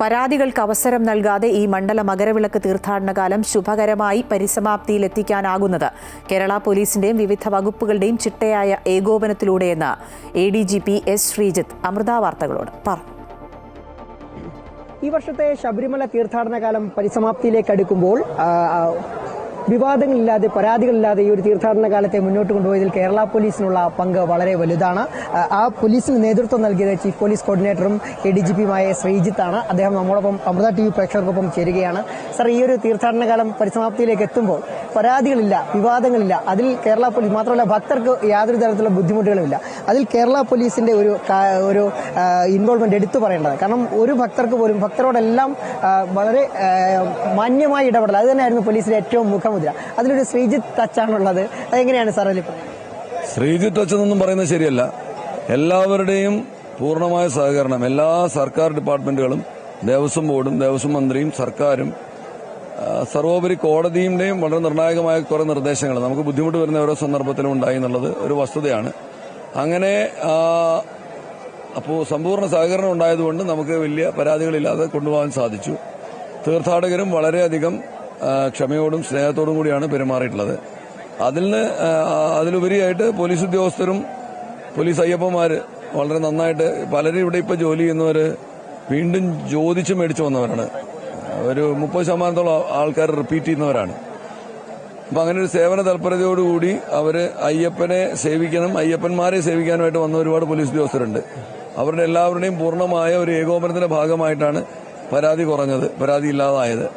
പരാതികൾക്ക് അവസരം നൽകാതെ ഈ മണ്ഡല മകരവിളക്ക് തീർത്ഥാടനകാലം ശുഭകരമായി പരിസമാപ്തിയിലെത്തിക്കാനാകുന്നത്. കേരള പോലീസിന്റെയും വിവിധ വകുപ്പുകളുടെയും ചിട്ടയായ ഏകോപനത്തിലൂടെയെന്ന് A D G P S Sreejith Amrita വാർത്തകളോട് പറഞ്ഞു. ഈ വർഷത്തെ ശബരിമല തീർത്ഥാടനകാലം പരിസമാപ്തിയിലേക്ക് അടുക്കുമ്പോൾ വിവാദങ്ങളില്ലാതെ പരാതികളില്ലാതെ ഈ ഒരു തീർത്ഥാടന കാലത്തെ മുന്നോട്ട് കൊണ്ടുപോയതിൽ കേരള പോലീസിനുള്ള പങ്ക് വളരെ വലുതാണ്. ആ, പോലീസിന് നേതൃത്വം നൽകിയത് ചീഫ് പോലീസ് കോർഡിനേറ്ററും എ ഡി ജി പിയുമായ ശ്രീജിത്താണ്. അദ്ദേഹം നമ്മോടൊപ്പം അമൃത ടി വി പ്രേക്ഷകർക്കൊപ്പം ചേരുകയാണ്. സർ ഈ ഒരു തീർത്ഥാടന കാലം പരിസമാപ്തിയിലേക്ക് എത്തുമ്പോൾ പരാതികളില്ല വിവാദങ്ങളില്ല. അതിൽ കേരള പോലീസ് മാത്രമല്ല ഭക്തർക്ക് യാതൊരു തരത്തിലുള്ള ബുദ്ധിമുട്ടുകളുമില്ല. അതിൽ കേരള പോലീസിന്റെ ഒരു ഒരു ഇൻവോൾവ്മെന്റ് എടുത്തു പറയേണ്ടത് കാരണം ഒരു ഭക്തർക്ക് പോലും ഭക്തരോടെല്ലാം വളരെ മാന്യമായി ഇടപെടൽ. അത് തന്നെയായിരുന്നു പോലീസിന്റെ ഏറ്റവും മുഖമുദ്ര. അതിലൊരു ശ്രീജിത്ത് ടച്ചാണുള്ളത്. അതെങ്ങനെയാണ് സാർ അതിൽ ശ്രീജിത്ത് ടച്ച് എന്നൊന്നും പറയുന്നത് ശരിയല്ല. എല്ലാവരുടെയും പൂർണമായ സഹകരണം എല്ലാ സർക്കാർ ഡിപ്പാർട്ട്മെന്റുകളും ദേവസ്വം ബോർഡും ദേവസ്വം മന്ത്രിയും സർക്കാരും സർവോപരി കോടതിയുടെയും വളരെ നിർണായകമായ കുറേ നിർദ്ദേശങ്ങൾ. നമുക്ക് ബുദ്ധിമുട്ട് വരുന്ന ഓരോ സന്ദർഭത്തിലും ഉണ്ടായി എന്നുള്ളത് ഒരു വസ്തുതയാണ്. അങ്ങനെ അപ്പോൾ സമ്പൂർണ സഹകരണം ഉണ്ടായതുകൊണ്ട് നമുക്ക് വലിയ പരാതികളില്ലാതെ കൊണ്ടുപോകാൻ സാധിച്ചു. തീർത്ഥാടകരും വളരെയധികം ക്ഷമയോടും സ്നേഹത്തോടും കൂടിയാണ് പെരുമാറിയിട്ടുള്ളത്. അതിൽ നിന്ന് അതിലുപരിയായിട്ട് പോലീസ് ഉദ്യോഗസ്ഥരും പോലീസ് അയ്യപ്പന്മാർ വളരെ നന്നായിട്ട് പലരും ഇവിടെ ഇപ്പോൾ ജോലി ചെയ്യുന്നവർ വീണ്ടും ചോദിച്ച് മേടിച്ചു വന്നവരാണ്. ഒരു മുപ്പത് ശതമാനത്തോളം ആൾക്കാർ റിപ്പീറ്റ് ചെയ്യുന്നവരാണ്. അപ്പൊ അങ്ങനെ ഒരു സേവന തൽപരതയോടുകൂടി അവർ അയ്യപ്പനെ സേവിക്കണം അയ്യപ്പന്മാരെ സേവിക്കാനുമായിട്ട് വന്ന ഒരുപാട് പോലീസ് ഉദ്യോഗസ്ഥരുണ്ട്. അവരുടെ എല്ലാവരുടെയും പൂർണമായ ഒരു ഏകോപനത്തിന്റെ ഭാഗമായിട്ടാണ് പരാതി കുറഞ്ഞത് പരാതി ഇല്ലാതായത്.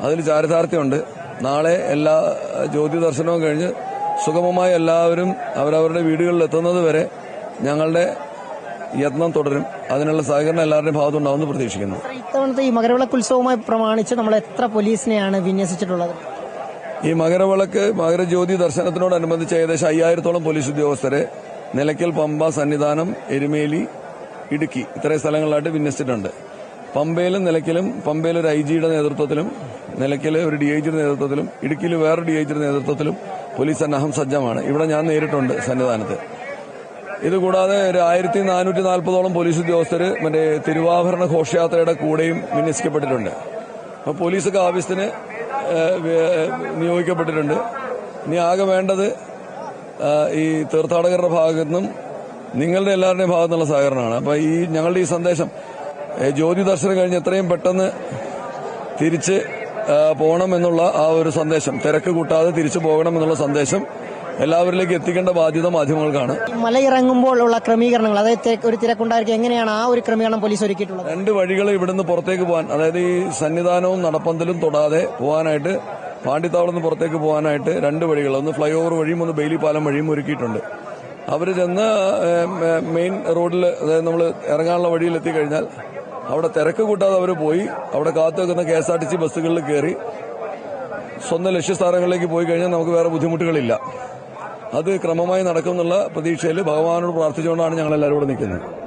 അതിൽ ചാരിതാർത്ഥ്യമുണ്ട്. നാളെ എല്ലാ ജ്യോതി ദർശനവും കഴിഞ്ഞ് സുഗമമായി എല്ലാവരും അവരവരുടെ വീടുകളിൽ എത്തുന്നത് വരെ ഞങ്ങളുടെ യത്നം തുടരും. അതിനുള്ള സഹകരണം എല്ലാവരുടെയും ഭാഗത്തുണ്ടാവുമെന്ന് പ്രതീക്ഷിക്കുന്നു. ഇത്തവണത്തെ ഈ മകരവിളക്ക് ഉത്സവവുമായി പ്രമാണിച്ച് നമ്മൾ എത്ര പോലീസിനെയാണ് വിന്യസിച്ചിട്ടുള്ളത്? ഈ മകരവിളക്ക് മകരജ്യോതി ദർശനത്തിനോടനുബന്ധിച്ച് ഏകദേശം അയ്യായിരത്തോളം പോലീസ് ഉദ്യോഗസ്ഥരെ നിലയ്ക്കൽ പമ്പ സന്നിധാനം എരുമേലി ഇടുക്കി ഇത്രയും സ്ഥലങ്ങളിലായിട്ട് വിന്യസിച്ചിട്ടുണ്ട്. പമ്പയിലും നിലയ്ക്കലും പമ്പയിൽ ഒരു ഐ ജിയുടെ നേതൃത്വത്തിലും നിലയ്ക്കൽ ഒരു ഡി ഐ ജിയുടെ നേതൃത്വത്തിലും ഇടുക്കിയിൽ വേറെ ഡി ഐ ജിയുടെ നേതൃത്വത്തിലും പോലീസ് സന്നാഹം സജ്ജമാണ്. ഇവിടെ ഞാൻ നേരിട്ടുണ്ട് സന്നിധാനത്ത്. ഇതുകൂടാതെ ഒരു ആയിരത്തി നാനൂറ്റി നാൽപ്പതോളം പോലീസ് ഉദ്യോഗസ്ഥർ മറ്റേ തിരുവാഭരണ ഘോഷയാത്രയുടെ കൂടെയും വിന്യസിക്കപ്പെട്ടിട്ടുണ്ട്. അപ്പോൾ പോലീസൊക്കെ ആവശ്യത്തിന് നിയോഗിക്കപ്പെട്ടിട്ടുണ്ട്. ഇനി ആകെ വേണ്ടത് ഈ തീർത്ഥാടകരുടെ ഭാഗത്തു നിന്നും നിങ്ങളുടെ എല്ലാവരുടെയും ഭാഗത്തു നിന്നുള്ള സഹകരണമാണ്. അപ്പോൾ ഈ ഞങ്ങളുടെ ഈ സന്ദേശം ജ്യോതി ദർശനം കഴിഞ്ഞ് എത്രയും പെട്ടെന്ന് തിരിച്ച് പോകണമെന്നുള്ള ആ ഒരു സന്ദേശം തിരക്ക് കൂട്ടാതെ തിരിച്ചു പോകണം എന്നുള്ള സന്ദേശം എല്ലാവരിലേക്ക് എത്തിക്കേണ്ട ബാധ്യത മാധ്യമങ്ങൾക്കാണ്. മലയിറങ്ങുമ്പോൾ ഉള്ള ക്രമീകരണങ്ങൾ അതായത് ഒരു തിരക്കുണ്ടായിരിക്കും എങ്ങനെയാണ് ആ ഒരു ക്രമീകരണം പോലീസ് ഒരുക്കിയിട്ടുള്ളത്? രണ്ട് വഴികൾ ഇവിടുന്ന് പുറത്തേക്ക് പോകാൻ അതായത് ഈ സന്നിധാനവും നടപ്പന്തലും തൊടാതെ പോകാനായിട്ട് പാണ്ഡിത്താവളം നിന്ന് പുറത്തേക്ക് പോകാനായിട്ട് രണ്ട് വഴികൾ ഒന്ന് ഫ്ലൈ ഓവർ വഴിയും ഒന്ന് ബെയിലി പാലം വഴിയും ഒരുക്കിയിട്ടുണ്ട്. അവർ ചെന്ന് മെയിൻ റോഡിൽ അതായത് നമ്മൾ ഇറങ്ങാനുള്ള വഴിയിൽ എത്തിക്കഴിഞ്ഞാൽ അവിടെ തിരക്ക് കൂട്ടാതെ അവർ പോയി അവിടെ കാത്തു വെക്കുന്ന K S R T C ബസ്സുകളിൽ കയറി സ്വന്തം ലക്ഷ്യസ്ഥാനങ്ങളിലേക്ക് പോയി കഴിഞ്ഞാൽ നമുക്ക് വേറെ ബുദ്ധിമുട്ടുകളില്ല. അത് ക്രമമായി നടക്കുമെന്നുള്ള പ്രതീക്ഷയിൽ ഭഗവാനോട് പ്രാർത്ഥിച്ചുകൊണ്ടാണ് ഞങ്ങൾ എല്ലാവരും ഇവിടെ നിൽക്കുന്നത്.